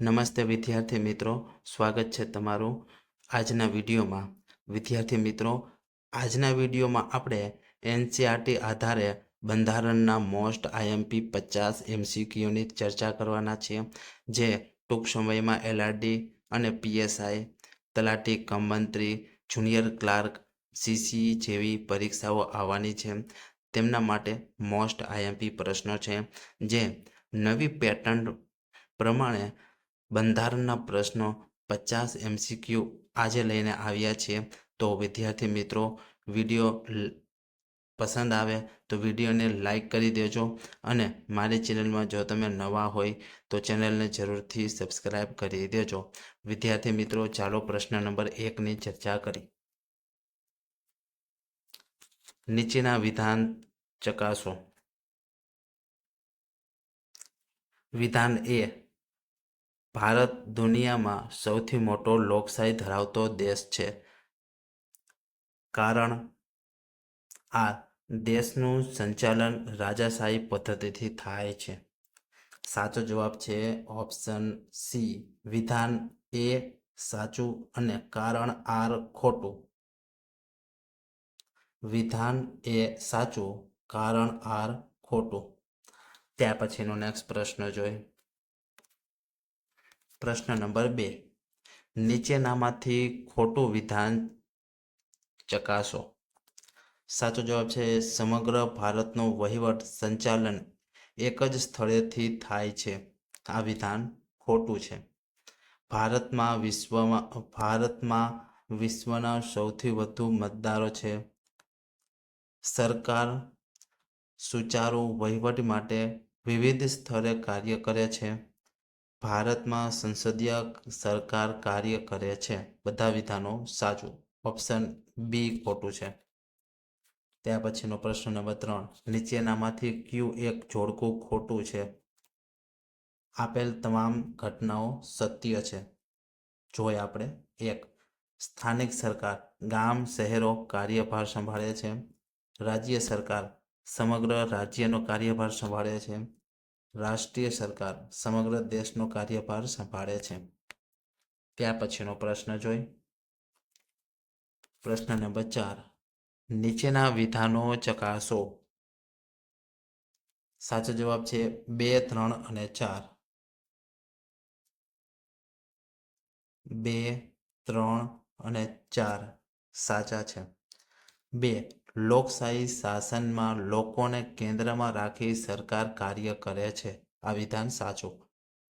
નમસ્તે વિદ્યાર્થી મિત્રો, સ્વાગત છે તમારું આજના વિડીયોમાં. વિદ્યાર્થી મિત્રો, આજના વિડીયોમાં આપણે એનસીઆરટી આધારે બંધારણના મોસ્ટ આઈએમપી પચાસ એમસીક્યુની ચર્ચા કરવાના છીએ, જે ટૂંક સમયમાં એલઆરડી અને પીએસઆઈ, તલાટી કમ જુનિયર ક્લાર્ક સીસી જેવી પરીક્ષાઓ આવવાની છે. તેમના માટે મોસ્ટ આઈએમપી પ્રશ્નો છે, જે નવી પેટર્ન પ્રમાણે બંધારણના પ્રશ્નો પચાસ એમસીક્યુ આજે લઈને આવ્યા છીએ તો વિદ્યાર્થી મિત્રો, વીડિયો પસંદ આવે તો વિડીયોને લાઈક કરી દેજો અને મારી ચેનલમાં જો તમે નવા હોય તો ચેનલને જરૂરથી સબસ્ક્રાઇબ કરી દેજો. વિદ્યાર્થી મિત્રો, ચાલો પ્રશ્ન નંબર એકની ચર્ચા કરી. નીચેના વિધાન ચકાસો. વિધાન એ ભારત દુનિયામાં સૌથી મોટો લોકશાહી ધરાવતો દેશ છે. કારણ આ દેશનું સંચાલન રાજાશાહી પદ્ધતિથી થાય છે. સાચો જવાબ છે ઓપ્શન સી, વિધાન એ સાચું અને કારણ આર ખોટું. વિધાન એ સાચું, કારણ આર ખોટું. ત્યાર પછીનો નેક્સ્ટ પ્રશ્ન જોઈ પ્રશ્ન નંબર બે. નીચેનામાંથી ખોટું વિધાન ચકાસો. સાચો જવાબ છે, સમગ્ર ભારતનું વહીવટ સંચાલન એક જ સ્થળેથી થાય છે. આ વિધાન ખોટું છે. ભારતમાં વિશ્વમાં, ભારતમાં વિશ્વના સૌથી વધુ મતદારો છે. સરકાર સુચારુ વહીવટ માટે વિવિધ સ્તરે કાર્ય કરે છે. ભારતમાં સંસદીય સરકાર કાર્ય કરે છે. બધા વિધાનો સાચું ઓપ્શન બી ખોટું છે. ત્યાર પછીનો પ્રશ્ન નંબર ત્રણ, નીચેનામાંથી ક્યુ એક જોડકું ખોટું છે. આપેલ તમામ ઘટનાઓ સત્ય છે. જોઈએ આપણે. એક, સ્થાનિક સરકાર ગામ, શહેરો કાર્યભાર સંભાળે છે. રાજ્ય સરકાર સમગ્ર રાજ્યનો કાર્યભાર સંભાળે છે. રાષ્ટ્રીય સરકાર સમગ્ર દેશનો કાર્યભાર સંભાળે છે. ત્યાર પછીનો પ્રશ્ન જોઈ. પ્રશ્ન નંબર ચાર. નીચેના વિધાનો ચકાસો. સાચો જવાબ છે બે, ત્રણ અને ચાર. બે, ત્રણ અને ચાર સાચા છે. બે. લોકશાહી શાસનમાં લોકોને કેન્દ્રમાં રાખી સરકાર કાર્ય કરે છે. આ વિધાન સાચું.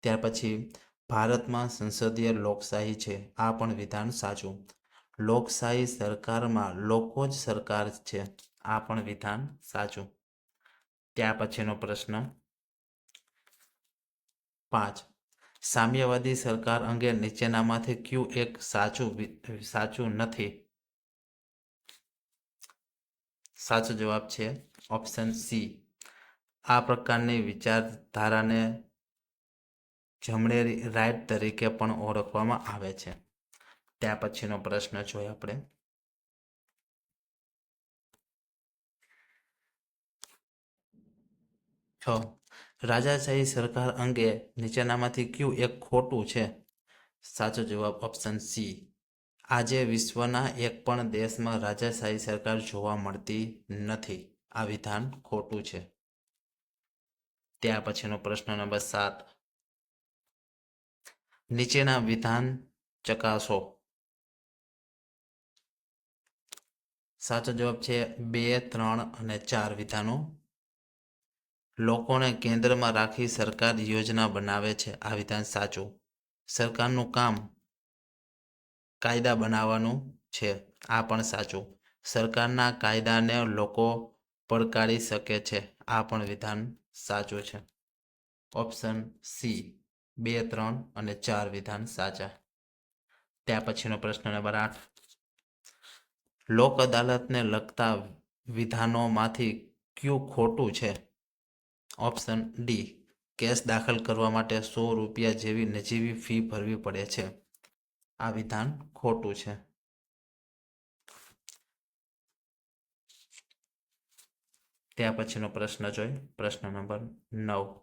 ત્યાર પછી ભારતમાં સંસદીય લોકશાહી છે. આ પણ વિધાન સાચું. લોકશાહી સરકારમાં લોકો જ સરકાર છે. આ પણ વિધાન સાચું. ત્યાર પછીનો પ્રશ્ન. પાંચ. સામ્યવાદી સરકાર અંગે નીચેનામાંથી ક્યુ એક સાચું સાચું નથી? સાચો જવાબ છે ઓપ્શન સી આ પ્રકારની વિચારધારાને જમણે રાઈટ તરીકે પણ ઓળખવામાં આવે છે. ત્યાર પછીનો પ્રશ્ન જોઈએ આપણે. છ. રાજાશાહી સરકાર અંગે નીચેનામાંથી કયું એક ખોટું છે? સાચો જવાબ ઓપ્શન સી આજે વિશ્વના એક પણ દેશમાં રાજાશાહી સરકાર જોવા મળતી નથી. આ વિધાન ખોટું છે. ત્યાર પછીનો પ્રશ્ન નંબર સાત. નીચેના વિધાન ચકાસો. સાચો જવાબ છે બે, ત્રણ અને ચાર વિધાનો. લોકોને કેન્દ્રમાં રાખી સરકાર યોજના બનાવે છે. આ વિધાન સાચું. સરકારનું કામ કાયદા બનાવવાનું છે. આ પણ સાચું. સરકારના કાયદાને લોકો પડકારી શકે છે. આ પણ વિધાન સાચું છે. ઓપ્શન સી, બે, ત્રણ અને ચાર વિધાન સાચા. ત્યાર પછીનો પ્રશ્ન નંબર આઠ. લોક અદાલતને લગતા વિધાનોમાંથી કયું ખોટું છે? ઓપ્શન ડી, કેસ દાખલ કરવા માટે સો રૂપિયા જેવી નજીવી ફી ભરવી પડે છે. આ વિધાન ખોટું છે. ત્યાર પછીનો પ્રશ્ન જોઈ. પ્રશ્ન નંબર નવ.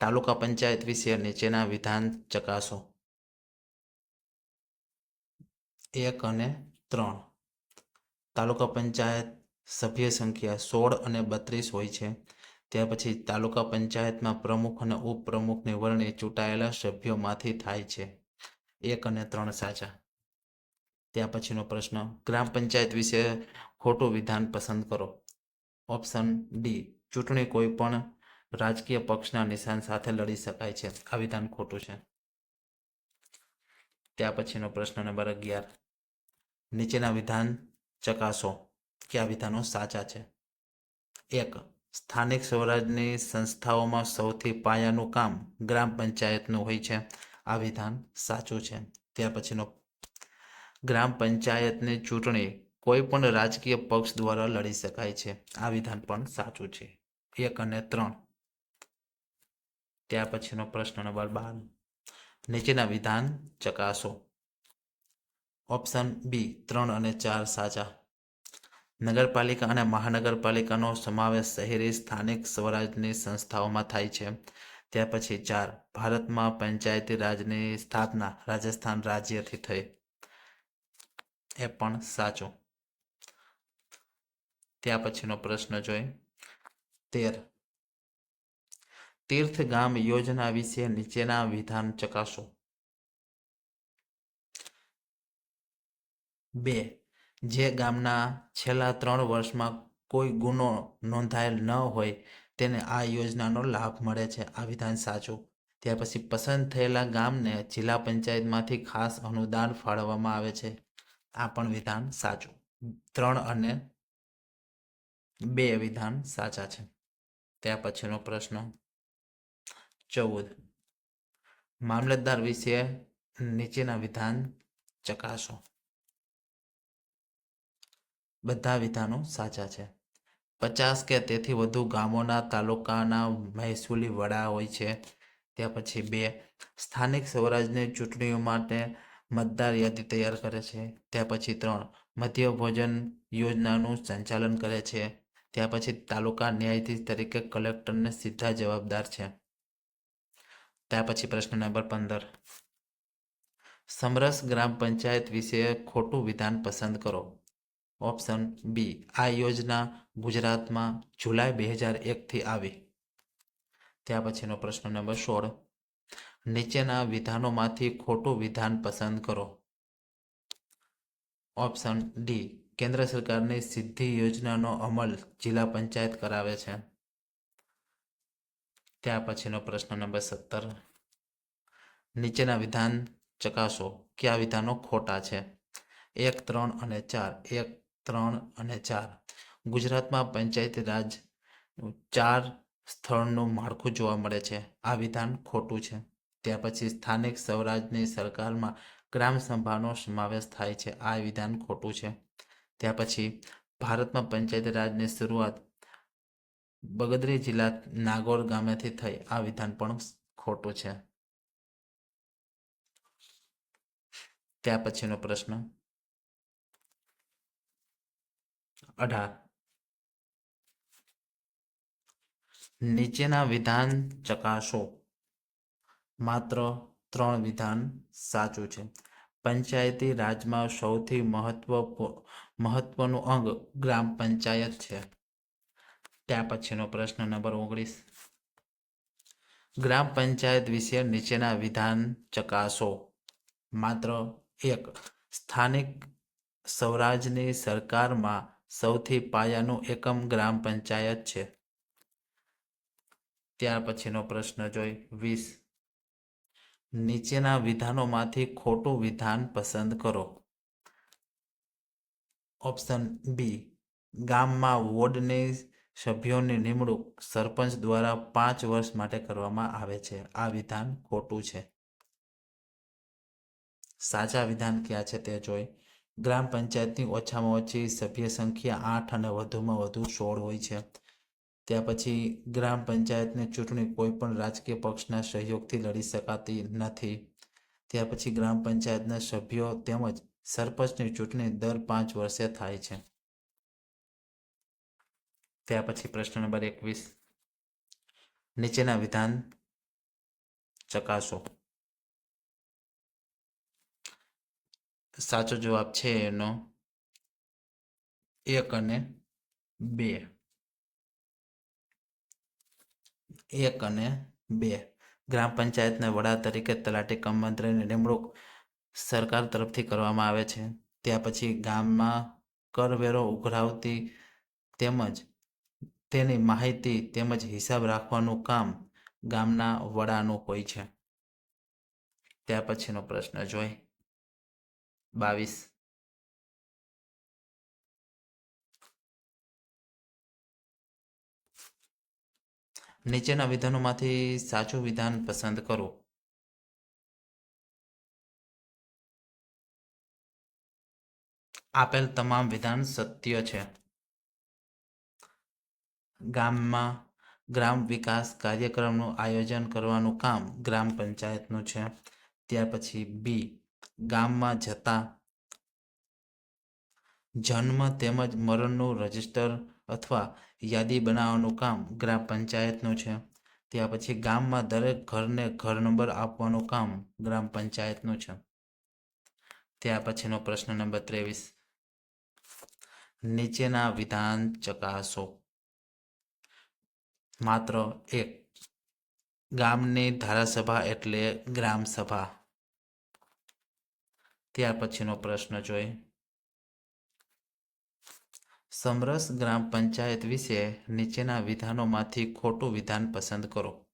તાલુકા પંચાયત વિશે નીચેના વિધાન ચકાસો. એક અને ત્રણ. તાલુકા પંચાયત સભ્ય સંખ્યા સોળ અને બત્રીસ હોય છે. ત્યાર પછી તાલુકા પંચાયતમાં પ્રમુખ અને ઉપપ્રમુખની વરણી ચૂંટાયેલા સભ્યોમાંથી થાય છે. એક અને ત્રણ સાચા. ત્યાર પછીનો પ્રશ્ન, ગ્રામ પંચાયત વિશે ખોટું વિધાન પસંદ કરો. ઓપ્શન ડી, ચૂંટણી કોઈ પણ રાજકીય પક્ષના નિશાન સાથે લડી શકાય છે. આ વિધાન ખોટું છે. ત્યાર પછીનો પ્રશ્ન નંબર અગિયાર. નીચેના વિધાન ચકાસો કે આ વિધાનો સાચા છે. એક, સ્થાનિક સ્વરાજની સંસ્થાઓમાં સૌથી પાયાનું કામ ગ્રામ પંચાયતનું હોય છે. આ વિધાન સાચું છે. ત્યાર પછીનો ગ્રામ પંચાયતની ચૂંટણી કોઈ પણ રાજકીય પક્ષ દ્વારા લડી શકાય છે. આ વિધાન પણ સાચું છે. એક અને ત્રણ. ત્યાર પછીનો પ્રશ્ન નંબર બાર. નીચેના વિધાન ચકાસો. ઓપ્શન બી, ત્રણ અને ચાર સાચા. નગરપાલિકા અને મહાનગરપાલિકાનો સમાવેશ શહેરી સ્થાનિક સ્વરાજની સંસ્થાઓમાં થાય છે. ત્યાર પછી ચાર ભારતમાં પંચાયતી રાજની સ્થાપના રાજસ્થાન રાજ્યથી થઈ. એ પણ સાચું. ત્યાર પછીનો પ્રશ્ન જોઈ. તેર. તીર્થ ગામ યોજના વિશે નીચેના વિધાન ચકાસો. બે. જે ગામના છેલ્લા ત્રણ વર્ષમાં કોઈ ગુનો નોંધાયેલ ન હોય તેને આ યોજનાનો લાભ મળે છે. આ વિધાન સાચું. ત્યાર પછી પસંદ થયેલા ગામને જિલ્લા પંચાયતમાંથી ખાસ અનુદાન ફાળવવામાં આવે છે. આ પણ વિધાન સાચું. ત્રણ અને બે વિધાન સાચા છે. ત્યાર પછીનો પ્રશ્ન. ચૌદ. મામલતદાર વિશે નીચેના વિધાન ચકાસો. બધા વિધાનો સાચા છે. પચાસ કે તેથી વધુ ગામોના તાલુકાના મહેસૂલી વડા હોય છે. ત્યાર પછી બે સ્થાનિક સ્વરાજની ચૂંટણીઓ માટે મતદાર યાદી તૈયાર કરે છે. ત્યાર પછી ત્રણ મધ્ય ભોજન યોજનાનું સંચાલન કરે છે. ત્યાર પછી તાલુકા ન્યાયાધીશ તરીકે કલેક્ટરને સીધા જવાબદાર છે. ત્યાર પછી પ્રશ્ન નંબર પંદર. સમરસ ગ્રામ પંચાયત વિશે ખોટું વિધાન પસંદ કરો. ઓપ્શન બી, આ યોજના ગુજરાતમાં જુલાઈ બે હજાર એકથી આવી. ત્યાર પછીનો પ્રશ્ન નંબર સોળ. નીચેના વિધાનોમાંથી ખોટું વિધાન પસંદ કરો. ઓપ્શન ડી, કેન્દ્ર સરકારની સિદ્ધિ યોજનાનો અમલ જિલ્લા પંચાયત કરાવે છે. ત્યાર પછીનો પ્રશ્ન નંબર સત્તર. નીચેના વિધાન ચકાસો, કયા વિધાનો ખોટા છે? એક, ત્રણ અને ચાર. એક ત્રણ અને ચાર. ગુજરાતમાં પંચાયતી રાજ ચાર સ્થળનું માળખું જોવા મળે છે. આ વિધાન ખોટું છે. ત્યાર પછી સ્થાનિક સ્વરાજની સરકારમાં ગ્રામ સભાનો સમાવેશ થાય છે. આ વિધાન ખોટું છે. ત્યાર પછી ભારતમાં પંચાયતી રાજની શરૂઆત બગદરી જિલ્લા નાગોર ગામેથી થઈ. આ વિધાન પણ ખોટું છે. ત્યાર પછીનો પ્રશ્ન. અઢાર. નીચેના વિધાન ચકાસો. માત્ર ત્રણ વિધાન સાચું છે. પંચાયતી રાજમાં સૌથી મહત્વ મહત્વનું અંગ ગ્રામ પંચાયત છે. ત્યાર પછીનો પ્રશ્ન નંબર ઓગણીસ. ગ્રામ પંચાયત વિશે નીચેના વિધાન ચકાસો. માત્ર એક. સ્થાનિક સ્વરાજની સરકારમાં સૌથી પાયાનું એકમ ગ્રામ પંચાયત છે. ત્યાર પછીનો પ્રશ્ન જોઈ વીસ. નીચેના વિધાનોમાંથી ખોટું વિધાન પસંદ કરો. ઓપ્શન બી, ગામમાં વોર્ડની સભ્યોની નિમણૂક સરપંચ દ્વારા પાંચ વર્ષ માટે કરવામાં આવે છે. આ વિધાન ખોટું છે. સાચા વિધાન ક્યાં છે તે જોઈ ગ્રામ પંચાયતની ઓછામાં ઓછી સભ્ય સંખ્યા આઠ અને વધુમાં વધુ સોળ હોય છે. ત્યાર પછી ગ્રામ પંચાયતની ચૂંટણી કોઈ પણ રાજકીય પક્ષના સહયોગથી લડી શકાતી નથી. ત્યાર પછી ગ્રામ પંચાયતના સભ્યો તેમજ સરપંચની ચૂંટણી દર પાંચ વર્ષે થાય છે. ત્યાર પછી પ્રશ્ન નંબર એકવીસ. નીચેના વિધાન ચકાસો. સાચો જવાબ છે એનો એક અને બે. એક અને બે. ગ્રામ પંચાયતના વડા તરીકે તલાટી કમ મંત્રીની નિમણૂક સરકાર તરફથી કરવામાં આવે છે. ત્યાર પછી ગામમાં કરવેરો ઉઘરાવતી તેમજ તેની માહિતી તેમજ હિસાબ રાખવાનું કામ ગામના વડાનું હોય છે. ત્યાર પછીનો પ્રશ્ન જોઈ. બાવીસ. નીચેના વિધાનોમાંથી સાચું વિધાન પસંદ કરો. આપેલ તમામ વિધાન સત્ય છે. ગામમાં ગ્રામ વિકાસ કાર્યક્રમનું આયોજન કરવાનું કામ ગ્રામ પંચાયતનું છે. ત્યાર પછી બી. ગામમાં જતા જન્મ તેમજ મરણનું રજિસ્ટર અથવા યાદી બનાવવાનું કામ ગ્રામ પંચાયતનું છે. ત્યાર પછી ગામમાં દરેક ઘરને ઘર નંબર આપવાનું કામ ગ્રામ પંચાયતનું છે. ત્યાર પછીનો પ્રશ્ન નંબર ત્રેવીસ. નીચેના વિધાન ચકાસો. માત્ર એક ગામની ધારાસભા એટલે ગ્રામ સભા ત્યાર પછીનો પ્રશ્ન જોઈ. સમરસ ગ્રામ પંચાયત વિશે નીચેના વિધાનોમાંથી ખોટું વિધાન પસંદ કરો.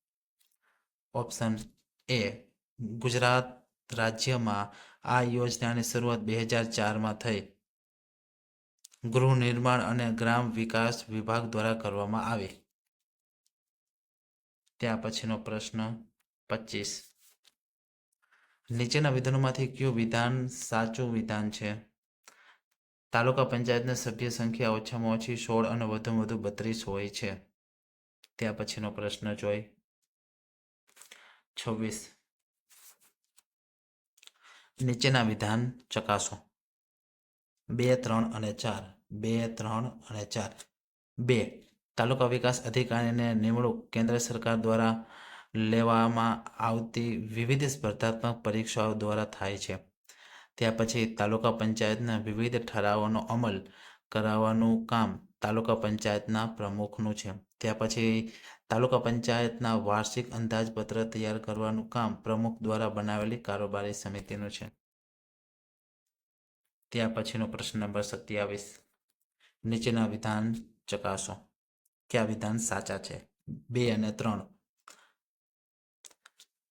ઓપ્શન એ, ગુજરાત રાજ્યમાં આ યોજનાની શરૂઆત બે હજાર ચારમાં થઈ. ગૃહ નિર્માણ અને ગ્રામ વિકાસ વિભાગ દ્વારા કરવામાં આવી. ત્યાર પછીનો પ્રશ્ન પચીસ. નીચેના વિધાનોમાંથી કયું વિધાન સાચું વિધાન છે? તાલુકા પંચાયતના સભ્ય સંખ્યા ઓછામાં ઓછી સોળ અને વધુમાં વધુ બત્રીસ હોય છે. ત્યાર પછીનો પ્રશ્ન જોઈ. છવ્વીસ. નીચેના વિધાન ચકાસો. બે, ત્રણ અને ચાર. બે, ત્રણ અને ચાર. બે. તાલુકા વિકાસ અધિકારીને નિમણૂક કેન્દ્ર સરકાર દ્વારા લેવામાં આવતી વિવિધ સ્પર્ધાત્મક પરીક્ષાઓ દ્વારા થાય છે. ત્યાર પછી તાલુકા પંચાયતના વિવિધ ઠરાવોનો અમલ કરાવવાનું કામ તાલુકા પંચાયતના પ્રમુખનું છે. ત્યાર પછી તાલુકા પંચાયતના વાર્ષિક અંદાજપત્ર તૈયાર કરવાનું કામ પ્રમુખ દ્વારા બનાવેલી કારોબારી સમિતિનું છે. ત્યાર પછીનો પ્રશ્ન નંબર સત્યાવીસ. નીચેના વિધાન ચકાસો. કયા વિધાન સાચા છે? બે અને ત્રણ.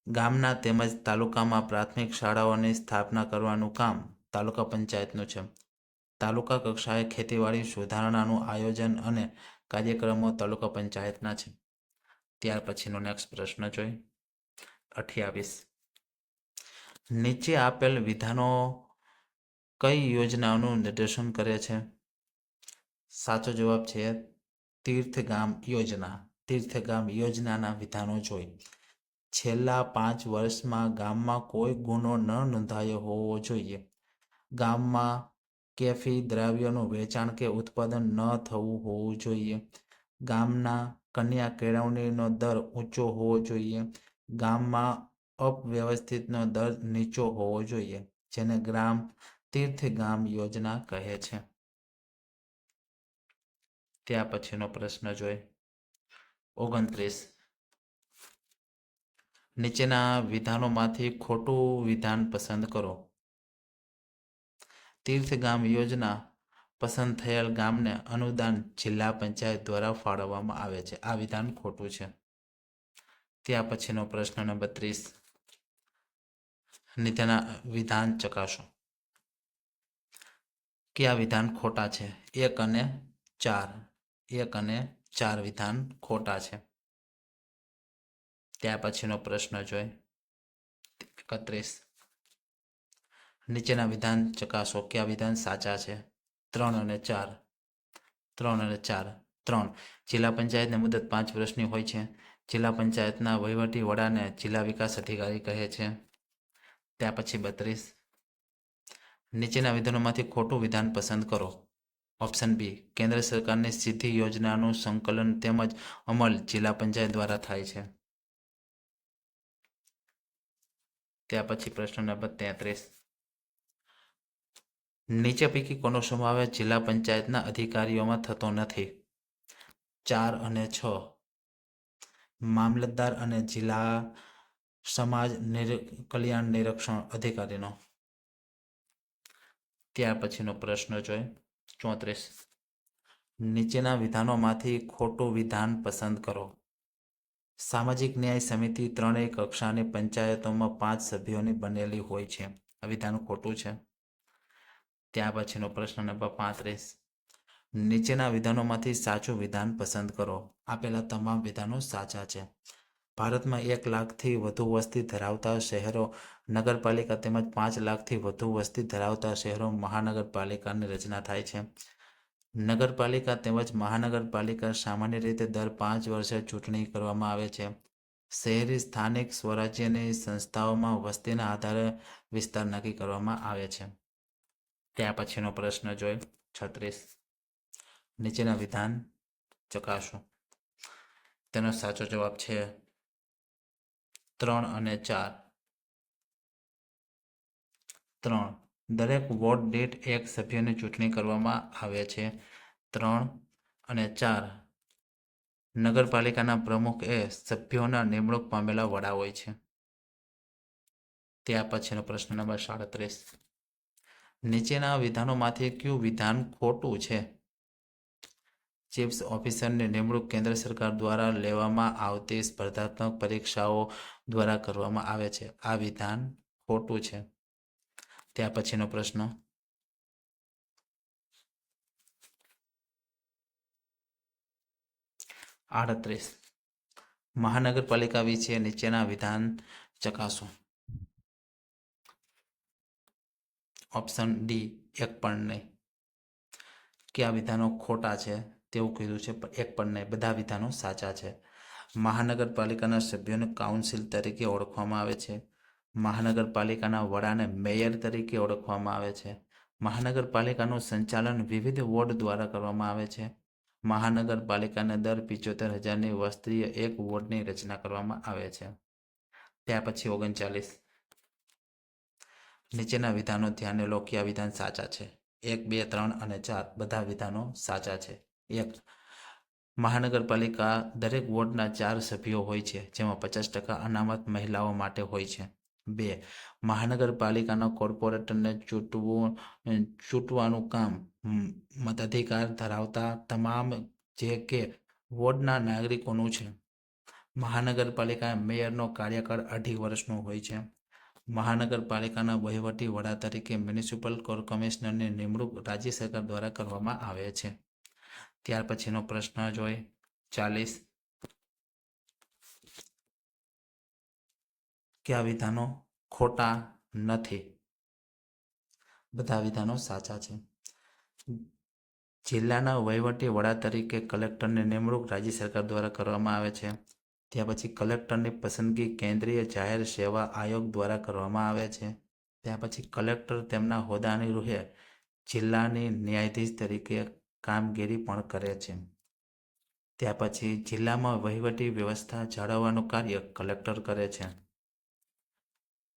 ગામના તેમજ તાલુકામાં પ્રાથમિક શાળાઓની સ્થાપના કરવાનું કામ તાલુકા પંચાયતનું છે. તાલુકા કક્ષાએ ખેતીવાડી સુધારણાનું આયોજન અને કાર્યક્રમો તાલુકા પંચાયતના છે. ત્યાર પછીનો નેક્સ્ટ પ્રશ્ન જોઈ. અઠ્યાવીસ. નીચે આપેલ વિધાનો કઈ યોજનાઓનું નિર્દેશન કરે છે? સાચો જવાબ છે તીર્થગામ યોજના. તીર્થગામ યોજનાના વિધાનો જોઈ. છેલ્લા પાંચ વર્ષમાં ગામમાં કોઈ ગુનો ન નોંધાયો હોવો જોઈએ. ગામમાં કેફી દ્રવ્યોનું વેચાણ કે ઉત્પાદન ન થવું હોવું જોઈએ. ગામના કન્યા કેળવણીનો દર ઊંચો હોવો જોઈએ. ગામમાં અપવ્યવસ્થિતનો દર નીચો હોવો જોઈએ, જેને ગ્રામ તીર્થ ગામ યોજના કહે છે. ત્યાર પછીનો પ્રશ્ન જોઈ. ઓગણત્રીસ નીચેના વિધાનોમાંથી ખોટું વિધાન પસંદ કરો. તીર્થગામ યોજના પસંદ થયેલ ગામને અનુદાન જિલ્લા પંચાયત દ્વારા ફાળવવામાં આવે છે. આ વિધાન ખોટું છે. ત્યાર પછીનો પ્રશ્ન નંબર ત્રીસ. નીચેના વિધાન ચકાસો. કયા વિધાન ખોટા છે? એક અને ચાર. એક અને ચાર વિધાન ખોટા છે. ત્યાર પછીનો પ્રશ્ન જોઈ. એકત્રીસ. નીચેના વિધાન ચકાસો કયા વિધાન સાચા છે? ત્રણ અને ચાર. ત્રણ અને ચાર. ત્રણ. જિલ્લા પંચાયતની મુદત પાંચ વર્ષની હોય છે. જિલ્લા પંચાયતના વહીવટી વડાને જિલ્લા વિકાસ અધિકારી કહે છે. ત્યાર પછી બત્રીસ. નીચેના વિધાનોમાંથી ખોટું વિધાન પસંદ કરો. Option B. કેન્દ્ર સરકારની સીધી યોજનાનું સંકલન તેમજ અમલ જિલ્લા પંચાયત દ્વારા થાય છે. ત્યાર પછી પ્રશ્ન નંબર તેત્રીસ. નીચે પૈકી કોનો સમાવેશ જિલ્લા પંચાયતના અધિકારીઓમાં થતો નથી? ચાર અને છ. મામલતદાર અને જિલ્લા સમાજ નિર- કલ્યાણ નિરીક્ષણ અધિકારીનો. ત્યાર પછીનો પ્રશ્ન જોઈએ ચોત્રીસ. નીચેના વિધાનોમાંથી ખોટું વિધાન પસંદ કરો. સામાજિક ન્યાય સમિતિ ત્રણેય કક્ષાની પંચાયતોમાં પાંચ સભ્યોની બનેલી હોય છે. આ વિધાન ખોટું છે? ત્યાર પછીનો પ્રશ્ન નંબર પાંત્રીસ. નીચેના વિધાનોમાંથી સાચું વિધાન પસંદ કરો. આપેલા તમામ વિધાનો સાચા છે. ભારતમાં એક લાખથી વધુ વસ્તી ધરાવતા શહેરો, નગરપાલિકા તેમજ પાંચ લાખથી વધુ વસ્તી ધરાવતા શહેરો મહાનગરપાલિકાની રચના થાય છે. નગરપાલિકા તેમજ મહાનગરપાલિકા સામાન્ય રીતે દર પાંચ વર્ષે ચૂંટણી કરવામાં આવે છે. શહેરી સ્થાનિક સ્વરાજ્યની સંસ્થાઓમાં વસ્તીના આધારે વિસ્તાર નક્કી કરવામાં આવે છે. ત્યાં પછીનો પ્રશ્ન જોઈ છત્રીસ. નીચેના વિધાન ચકાસો. તેનો સાચો જવાબ છે ત્રણ અને ચાર. ત્રણ. દરેક વોર્ડ દીઠ એક સભ્યની ચૂંટણી કરવામાં આવે છે. ત્રણ અને ચાર. નગરપાલિકાના પ્રમુખ એ સભ્યોના નિમણૂક પામેલા વડા હોય છે. ત્યાર પછીનો પ્રશ્ન નંબર સાડત્રીસ. નીચેના વિધાનોમાંથી કયું વિધાન ખોટું છે? ચીફ ઓફિસરની નિમણૂક કેન્દ્ર સરકાર દ્વારા લેવામાં આવતી સ્પર્ધાત્મક પરીક્ષાઓ દ્વારા કરવામાં આવે છે. આ વિધાન ખોટું છે. ત્યાર પછીનો પ્રશ્ન. આડત્રીસ. મહાનગરપાલિકા વિશે નીચેના વિધાન ચકાસો. ઓપ્શન ડી, એક પણ નહીં. કયા વિધાનો ખોટા છે તેવું કીધું છે, પણ એક પણ નહીં. બધા વિધાનો સાચા છે. મહાનગરપાલિકાના સભ્યોને કાઉન્સિલ તરીકે ઓળખવામાં આવે છે. મહાનગરપાલિકાના વડાને મેયર તરીકે ઓળખવામાં આવે છે. મહાનગરપાલિકાનું સંચાલન વિવિધ વોર્ડ દ્વારા કરવામાં આવે છે. મહાનગરપાલિકાને દર પિચોતેર હજારની વસ્ત્રીય એક વોર્ડની રચના કરવામાં આવે છે. ત્યાર પછી ઓગણચાલીસ. નીચેના વિધાનો ધ્યાને લો કયા વિધાન સાચા છે. એક, બે, ત્રણ અને ચાર બધા વિધાનો સાચા છે. એક. મહાનગરપાલિકા દરેક વોર્ડના ચાર સભ્યો હોય છે, જેમાં પચાસ ટકા અનામત મહિલાઓ માટે હોય છે. બે, મહાનગરપાલિકાના કોર્પોરેટરને ચૂંટવું ચૂંટવાનું કામ મતાધિકાર ધરાવતા તમામ જે કે વોર્ડના નાગરિકોનું છે. મહાનગરપાલિકા મેયરનો કાર્યકાળ અઢી વર્ષનો હોય છે. મહાનગરપાલિકાના વહીવટી વડા તરીકે મ્યુનિસિપલ કોર કમિશનરની નિમણૂક રાજ્ય સરકાર દ્વારા કરવામાં આવે છે. ત્યાર પછીનો પ્રશ્ન જોઈ, ચાલીસ કે આ વિધાનો ખોટા નથી? બધા વિધાનો સાચા છે. જિલ્લાના વહીવટી વડા તરીકે કલેક્ટરની નિમણૂક રાજ્ય સરકાર દ્વારા કરવામાં આવે છે. ત્યાર પછી કલેક્ટરની પસંદગી કેન્દ્રીય જાહેર સેવા આયોગ દ્વારા કરવામાં આવે છે. ત્યાર પછી કલેક્ટર તેમના હોદ્દાની રૂહે જિલ્લાની ન્યાયાધીશ તરીકે કામગીરી પણ કરે છે. ત્યાર પછી જિલ્લામાં વહીવટી વ્યવસ્થા જાળવવાનું કાર્ય કલેક્ટર કરે છે.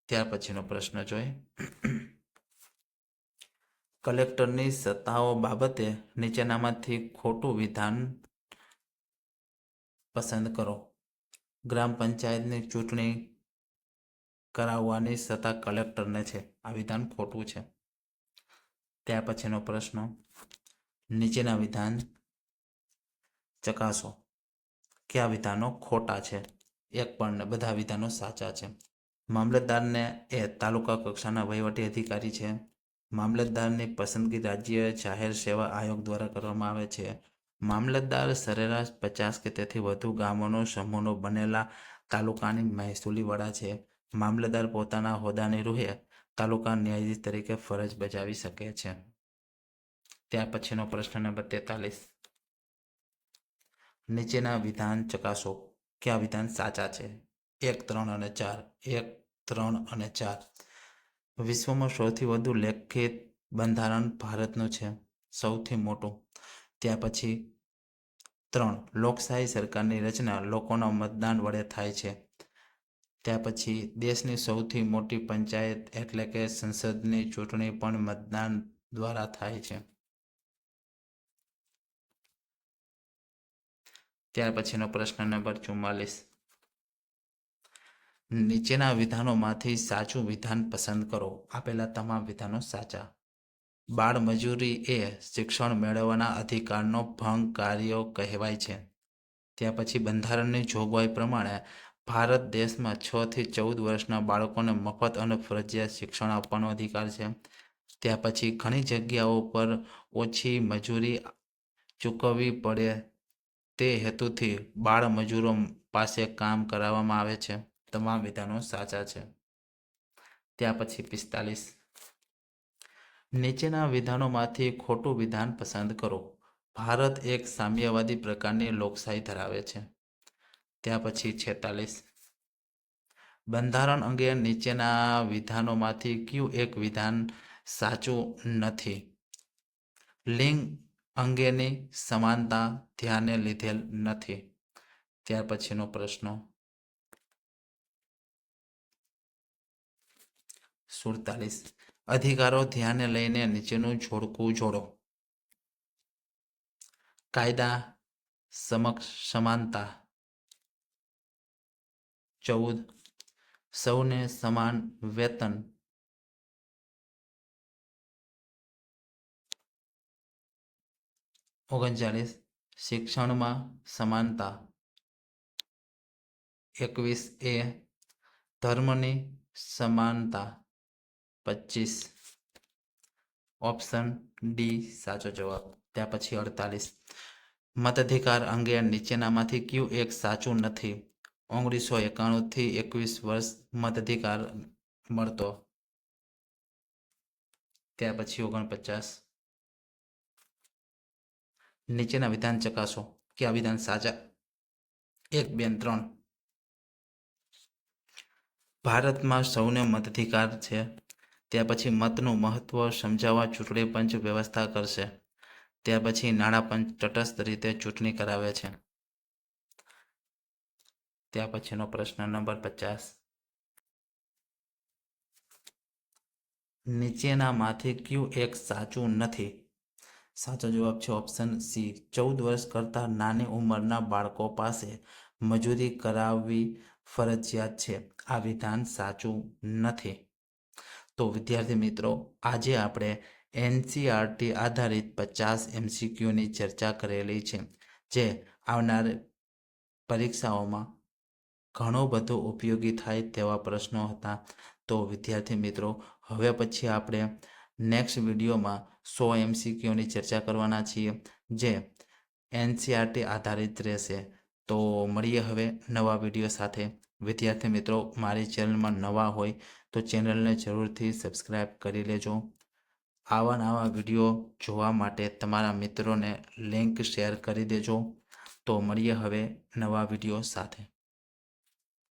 ત્યાર પછીનો પ્રશ્ન જોઈએ. કલેક્ટરની સત્તાઓ બાબતે નીચેનામાંથી ખોટું વિધાન પસંદ કરો. ગ્રામ પંચાયતની ચૂંટણી કરાવવાની સત્તા કલેક્ટરને છે. આ વિધાન ખોટું છે. ત્યાર પછીનો પ્રશ્ન, નીચેના વિધાન ચકાસો. કયા વિધાનો ખોટા છે? એક પણ, બધા વિધાનો સાચા છે. મામલતદારને એ તાલુકા કક્ષાના વહીવટી અધિકારી છે. મામલતદારની પસંદગી રાજ્ય જાહેર સેવા આયોગ દ્વારા કરવામાં આવે છે. મામલતદાર સરેરાશ પચાસ કે તેથી વધુ ગામોનો, સમૂહનો બનેલા તાલુકાની મહેસૂલી વડા છે. મામલતદાર પોતાના હોદ્દાની રૂહે તાલુકા ન્યાયાધીશ તરીકે ફરજ બજાવી શકે છે. ત્યાર પછીનો પ્રશ્ન નંબર તેતાલીસ. નીચેના વિધાન ચકાસો. કયા વિધાન સાચા છે? એક, ત્રણ અને ચાર. એક, ત્રણ અને ચાર. વિશ્વમાં સૌથી વધુ લેખિત બંધારણ ભારતનું છે, સૌથી મોટું. ત્યાર પછી ત્રણ, લોકશાહી સરકારની રચના લોકોના મતદાન વડે થાય છે. ત્યાર પછી દેશની સૌથી મોટી પંચાયત એટલે કે સંસદની ચૂંટણી પણ મતદાન દ્વારા થાય છે. ત્યાર પછીનો પ્રશ્ન નંબર ચુમ્માલીસ નીચેના વિધાનોમાંથી સાચું વિધાન પસંદ કરો. આપેલા તમામ વિધાનો સાચા. બાળ મજૂરી એ શિક્ષણ મેળવવાના અધિકારનો ભંગ કાર્યો કહેવાય છે. ત્યાં પછી બંધારણની જોગવાઈ પ્રમાણે ભારત દેશમાં છ થી ચૌદ વર્ષના બાળકોને મફત અને ફરજિયાત શિક્ષણ આપવાનો અધિકાર છે. ત્યાં પછી ઘણી જગ્યાઓ પર ઓછી મજૂરી ચૂકવવી પડે તે હેતુથી બાળ મજૂરો પાસે કામ કરાવવામાં આવે છે. તમામ વિધાનો સાચા છે. ત્યાં પછી પિસ્તાલીસ. નીચેના વિધાનોમાંથી ખોટું વિધાન પસંદ કરો. ભારત એક સામ્યવાદી પ્રકારની લોકશાહી ધરાવે છે. ત્યાં પછી છેતાલીસ. બંધારણ અંગે નીચેના વિધાનોમાંથી કયું એક વિધાન સાચું નથી? લિંગ અંગેની સમાનતા ધ્યાને લીધેલ નથી. ત્યાર પછીનો પ્રશ્ન. સુડતાલીસ. અધિકારો ધ્યાને લઈને નીચેનું જોડકું જોડો. કાયદા સમક્ષ સમાનતા. ચૌદ. સૌને સમાન વેતન. ઓગણચાલીસ. શિક્ષણમાં સમાનતા. એકવીસ એ ધર્મની સમાનતા. પચીસ. ઓપ્શન ડી, સાચો જવાબ. ત્યાં પછી અડતાલીસ. મતાધિકાર અંગે નીચેનામાંથી કયું એક સાચું નથી. ઓગણીસો એકાણુંથી એકવીસ વર્ષ મતાધિકાર મળતો. ત્યાર પછી ઓગણપચાસ. નીચેના વિધાન ચકાસો કે આ વિધાન સાચા? એક, બે, ત્રણ. ભારતમાં સૌને મતાધિકાર છે. ત્યાર પછી મતનું મહત્વ સમજાવવા ચૂંટણી પંચ વ્યવસ્થા કરશે. ત્યાર પછી નાણાં પંચ તટસ્થ રીતે ચૂંટણી કરાવે છે. ત્યાર પછીનો પ્રશ્ન નંબર પચાસ. નીચેનામાંથી કયું એક સાચું નથી? સાચો જવાબ છે ઓપ્શન સી. ચૌદ વર્ષ કરતાં નાની ઉંમરના બાળકો પાસે મજૂરી કરાવવી ફરજિયાત છે. આ વિધાન સાચું નથી. તો વિદ્યાર્થી મિત્રો, આજે આપણે એનસીઆરટી આધારિત પચાસ એમસીક્યુની ચર્ચા કરેલી છે, જે આવનાર પરીક્ષાઓમાં ઘણો બધો ઉપયોગી થાય તેવા પ્રશ્નો હતા. તો વિદ્યાર્થી મિત્રો, હવે પછી આપણે નેક્સ્ટ વિડીયોમાં સો એમસીક્યુની ચર્ચા કરવાના છીએ, જે એનસીઆરટી આધારિત રહેશે. તો મળીએ હવે નવા વીડિયો સાથે. વિદ્યાર્થી મિત્રો, મારી ચેનલમાં નવા હોય તો ચેનલને જરૂરથી સબસ્ક્રાઈબ કરી લેજો. આવા નવા વીડિયો જોવા માટે તમારા મિત્રોને લિંક શેર કરી દેજો. તો મળીએ હવે નવા વીડિયો સાથે.